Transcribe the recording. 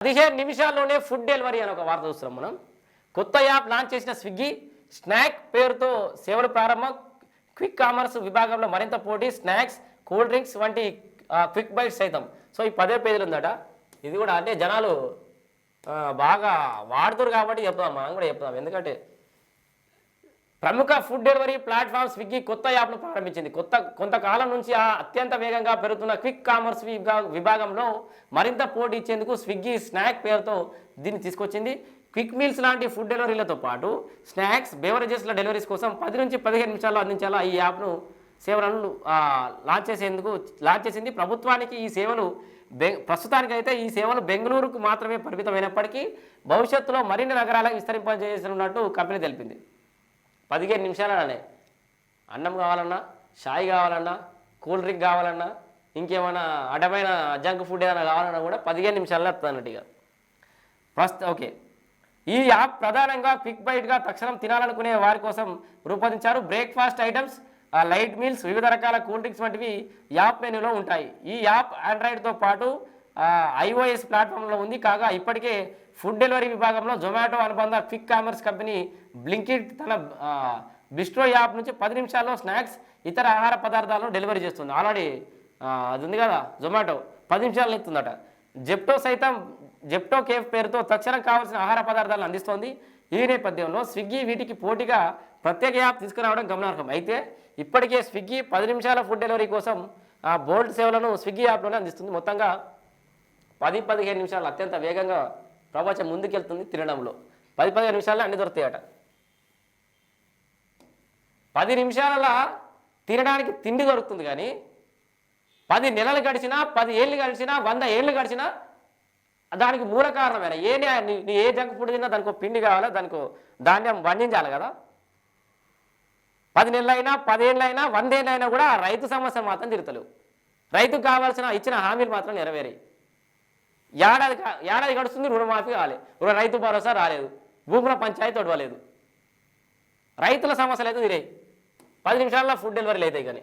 పదిహేను నిమిషాల్లోనే food delivery అని ఒక వార్త చూస్తున్నాం మనం. కొత్త యాప్ లాంచ్ చేసిన స్విగ్గీ స్నాక్ పేరుతో సేవలు ప్రారంభం. క్విక్ కామర్స్ విభాగంలో మరింత పోటీ స్నాక్స్ కూల్ డ్రింక్స్ వంటి క్విక్ బైట్స్ సైతం. సో ఈ పదే పేజీలు ఉందట. ఇది కూడా అంటే జనాలు బాగా వాడుతురు కాబట్టి చెప్తాం మనం కూడా చెప్తాం ఎందుకంటే ప్రముఖ ఫుడ్ డెలివరీ ప్లాట్ఫామ్ స్విగ్గీ కొత్త యాప్ను ప్రారంభించింది. కొత్త కొంతకాలం నుంచి ఆ అత్యంత వేగంగా పెరుగుతున్న క్విక్ కామర్స్ విభాగంలో మరింత పోటీ ఇచ్చేందుకు స్విగ్గీ స్నాక్ పేరుతో దీన్ని తీసుకొచ్చింది. క్విక్ మీల్స్ లాంటి ఫుడ్ డెలివరీలతో పాటు స్నాక్స్ బెవరేజెస్ల డెలివరీస్ కోసం పది నుంచి పదిహేను నిమిషాల్లో అందించేలా ఈ యాప్ను సేవలను లాంచ్ చేసేందుకు లాంచ్ చేసింది. ప్రభుత్వానికి ఈ సేవలు బె ప్రస్తుతానికైతే ఈ సేవలు బెంగళూరుకు మాత్రమే పరిమితమైనప్పటికీ భవిష్యత్తులో మరిన్ని నగరాలకు విస్తరింపజేయనున్నట్టు కంపెనీ తెలిపింది. పదిహేను నిమిషాలనే అన్నం కావాలన్నా షాయి కావాలన్నా కూల్ డ్రింక్ కావాలన్నా ఇంకేమైనా అడ్డమైన జంక్ ఫుడ్ ఏదైనా కావాలన్నా కూడా పదిహేను నిమిషాల్లో వస్తుంది అన్నట్టు ఇక ఫస్ట్ ఓకే. ఈ యాప్ ప్రధానంగా క్విక్ బైట్గా తక్షణం తినాలనుకునే వారి కోసం రూపొందించారు బ్రేక్ఫాస్ట్ ఐటమ్స్ లైట్ మీల్స్ వివిధ రకాల కూల్ డ్రింక్స్ వంటివి యాప్ మెనూలో ఉంటాయి. ఈ యాప్ ఆండ్రాయిడ్తో పాటు ఐఓఎస్ ప్లాట్ఫామ్లో ఉంది. కాగా ఇప్పటికే ఫుడ్ డెలివరీ విభాగంలో జొమాటో అనుబంధ క్విక్ కామర్స్ కంపెనీ బ్లింకిట్ తన బిస్ట్రో యాప్ నుంచి పది నిమిషాల్లో స్నాక్స్ ఇతర ఆహార పదార్థాలను డెలివరీ చేస్తుంది. ఆల్రెడీ అది ఉంది కదా జొమాటో. పది నిమిషాలు ఇస్తుందట జెప్టో సైతం జెప్టో కేఫ్ పేరుతో తక్షణం కావాల్సిన ఆహార పదార్థాలను అందిస్తోంది. ఈ నేపథ్యంలో స్విగ్గీ వీటికి పోటీగా ప్రత్యేక యాప్ తీసుకురావడం గమనార్హం. అయితే ఇప్పటికే స్విగ్గీ పది నిమిషాల ఫుడ్ డెలివరీ కోసం ఆ బోల్ట్ సేవలను స్విగ్గీ యాప్లోనే అందిస్తుంది. మొత్తంగా పది పదిహేను నిమిషాలు అత్యంత వేగంగా ప్రపంచం ముందుకెళ్తుంది తినడంలో. పది పదిహేను నిమిషాల్లో అన్ని దొరుకుతాయట. పది నిమిషాలలో తినడానికి తిండి దొరుకుతుంది కానీ పది నెలలు గడిచినా పది ఏళ్ళు గడిచినా వంద ఏళ్ళు గడిచినా దానికి మూల కారణమైన ఏ నీ ఏ జంక్ ఫుడ్ తిన్నా దానికి పిండి కావాలా దానికి ధాన్యం వండించాలి కదా. పది నెలలైనా పదేళ్ళైనా వందేళ్ళైనా కూడా రైతు సమస్య మాత్రం తిరుగుతలేవు రైతుకు కావాల్సిన ఇచ్చిన హామీలు మాత్రం నెరవేరాయి. ఏడాది ఏడాది గడుస్తుంది రుణమాఫీ కాలేదు రుణ రైతు భరోసా రాలేదు. భూముల పంచాయతీ తొడవలేదు రైతుల సమస్యలు అయితే తీరాయి. పది నిమిషాల్లో ఫుడ్ డెలివరీలు అవుతాయి కానీ.